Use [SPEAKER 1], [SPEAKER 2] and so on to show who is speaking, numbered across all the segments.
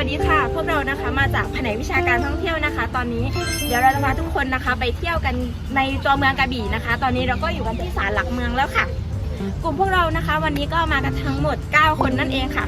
[SPEAKER 1] สวัสดีค่ะ พวกเรานะคะมาจากแผนกวิชาการท่องเที่ยวนะคะ ตอนนี้เดี๋ยวเราจะพาทุกคนนะคะ ไปเที่ยวกันในตัวเมืองกระบี่นะคะ ตอนนี้เราก็อยู่กันที่ศาลหลักเมืองแล้วค่ะ กลุ่มพวกเรานะคะ วันนี้ก็มากันทั้งหมด 9 คนนั่นเองค่ะ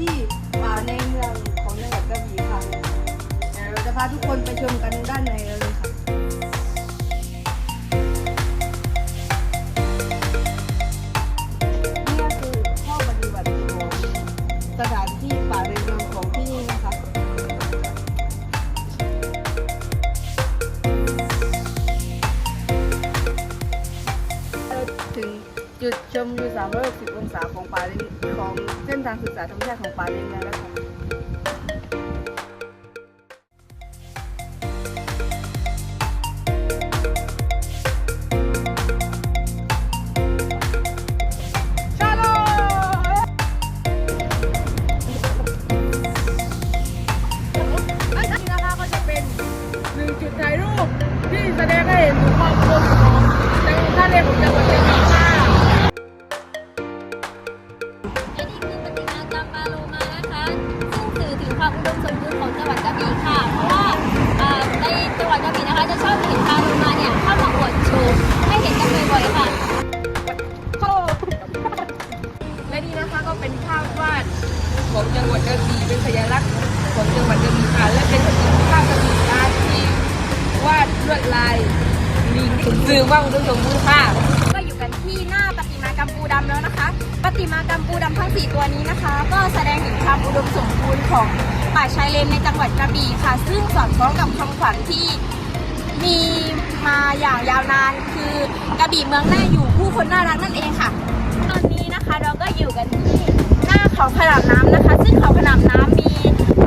[SPEAKER 2] ที่ป่าในเมืองของจังหวัดกระบี่ค่ะเดี๋ยวเราจะพาทุกคนไปชมกันด้านในเลย จุดชมวิว360องศาของป่าลิงของเส้นทางศึกษาธรรมชาติของป่าลิงแล้วนะคะ เห็น
[SPEAKER 3] กันบ่อยค่ะ
[SPEAKER 2] และนี่นะคะก็เป็นภาพวาดของจังหวัดกระบี่เป็นสัญลักษณ์ของจังหวัดกระบี่ค่ะและเป็นภาพกระบี่อาร์ตที่วาดลวดลายลิงสื่อว่าอุดมสมบูรณ์ค่ะ
[SPEAKER 1] ก็อยู่กันที่หน้าประติมากรรมปูดำแล้วนะคะประติมากรรมปูดำทั้ง 4 ตัวนี้นะคะ ก็แสดงถึงความอุดมสมบูรณ์ของป่าชายเลนในจังหวัดกระบี่ค่ะ ซึ่งสอดคล้องกับคำขวัญที่มีมาอย่างยาวนานคือ กระบี่เมืองน่าอยู่ผู้คนน่ารักนั่นเองค่ะ ตอนนี้นะคะเราก็อยู่กันที่หน้าเขาขนาบน้ำนะคะ ซึ่งเขาขนาบน้ำมี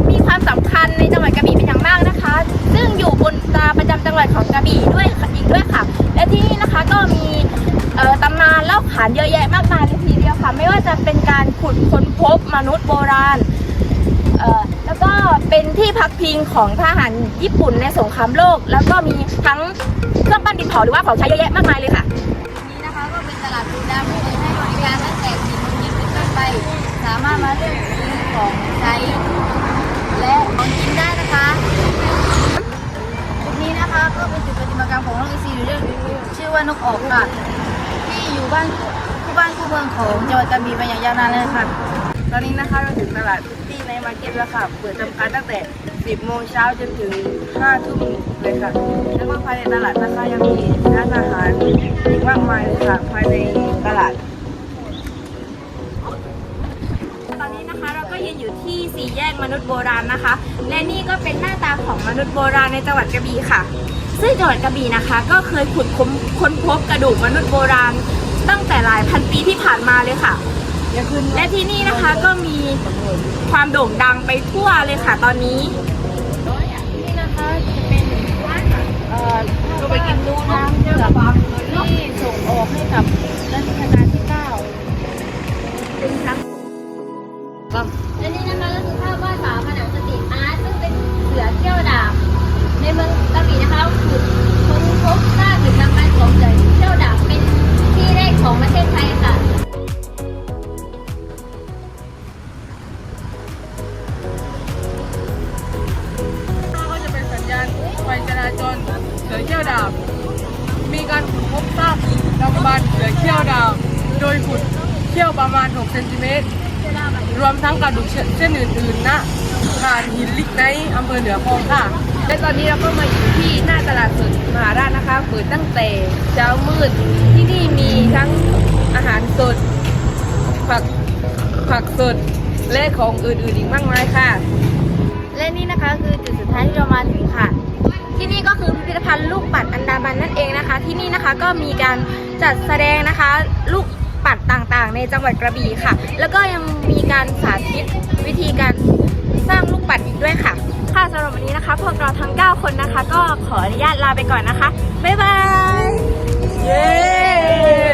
[SPEAKER 1] มีความสำคัญในจังหวัดกระบี่เป็นอย่างมากนะคะ ซึ่งอยู่บนตราประจำจังหวัดของกระบี่ด้วยอีกด้วยค่ะ และที่นี่นะคะก็มีตำนานเล่าขานเยอะแยะมากมายเลยทีเดียวค่ะ ไม่ว่าจะเป็นการขุดค้นพบมนุษย์โบราณ เป็นที่พักพิงของทหารญี่ปุ่นในสงครามโลก แล้วก็มีทั้งเครื่องปั้นดินเผาหรือว่าของใช้เยอะแยะมากมายเลยค่ะ
[SPEAKER 3] นี้นะคะก็เป็นตลาดปูดำเปิดให้บริการตั้งแต่10โมงเย็นเป็นต้นไป สามารถมาเลือกซื้อของใช้และของกินได้นะคะจุดนี้นะคะก็เป็นจุดปฏิมากรรมของน้องอีซีหรือเรื่องชื่อว่านกออกค่ะที่อยู่บ้านคู่บ้านคู่เมืองของจังหวัดกระบี่มาอย่างยาวนานเลยค่ะ
[SPEAKER 2] ตอนนี้นะคะเราถึงตลาด มาร์เก็ตแล้วค่ะ เปิดทำการตั้งแต่ 10 โมงเช้าจนถึง 5 ทุ่มเลยค่ะ แล้วก็ภายในตลาดนะคะยังมีร้านอาหารอีกมากมายเลยค่ะ ภายในตลาด
[SPEAKER 1] ตอนนี้นะคะเราก็ยืนอยู่ที่สี่แยกมนุษย์โบราณนะคะ และนี่ก็เป็นหน้าตาของมนุษย์โบราณในจังหวัดกระบี่ค่ะ ซึ่งจังหวัดกระบี่นะคะ ก็เคยขุดค้นค้นพบกระดูกมนุษย์โบราณ ตั้งแต่หลายพันปีที่ผ่านมาเลยค่ะ และที่นี่นะคะก็มีความโด่งดังไปทั่วเลยค่ะตอนนี้นี่นะคะจะเป็นเอ่อเราไปกินดูน้ำเจือกที่ส่งออกให้กับรัชกาลที่เก้า เสื
[SPEAKER 3] อเขี้ยวดาบ
[SPEAKER 2] มีการขุดพบซากดำบันเสือเขี้ยวดาบ โดยขุดเขี้ยวประมาณ 6 เซนติเมตร รวมทั้งกระดูกเช่นอื่นๆนะฐานหินลิกไนอำเภอเหนือคลองค่ะ และตอนนี้เราก็มาอยู่ที่หน้าตลาดสดมหาราชนะคะ เปิดตั้งแต่เช้ามืด ที่นี่มีทั้งอาหารสด ผัก ผักสด และของอื่นๆอีกมากมายค่ะ
[SPEAKER 1] และนี่นะคะคือจุดสุดท้ายที่เรามาถึงค่ะ พันธุ์ลูกปัดอันดามันนั่นเองนะคะ ที่นี่นะคะก็มีการจัดแสดงนะคะ ลูกปัดต่างๆ ในจังหวัดกระบี่ค่ะ แล้วก็ยังมีการสาธิตวิธีการสร้างลูกปัดด้วยค่ะ ค่ะสรุปวันะคะ พวกเราทั้ง 9 คนนะคะ ก็ขออนุญาตลาไปก่อนนะคะ บ๊ายบาย
[SPEAKER 2] เย้